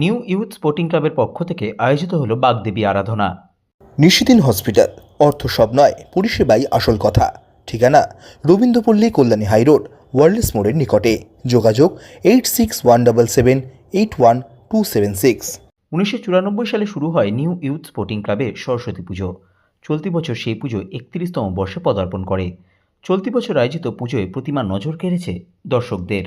New youth sporting ক্লাবের পক্ষ থেকে আয়োজিত হলো বাগদেবী আরাধনা। নিশিদিন হসপিটাল অর্থ সব নয় পরিষেবাই আসল কথা। ঠিকানা রবীন্দ্রপল্লী কল্যাণী হাইরোড ওয়ার্ল্ডস মোড়ের নিকটে। যোগাযোগ eight six one double seven eight one two seven six. উনিশশো চুরানব্বই সালে শুরু হয় নিউ ইউথ স্পোর্টিং ক্লাবে সরস্বতী পুজো। চলতি বছর সেই পুজো একত্রিশতম বর্ষে পদার্পণ করে। চলতি বছর আয়োজিত পুজোয় প্রতিমা নজর কেড়েছে দর্শকদের।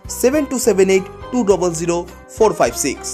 seven two seven eight two double zero four five six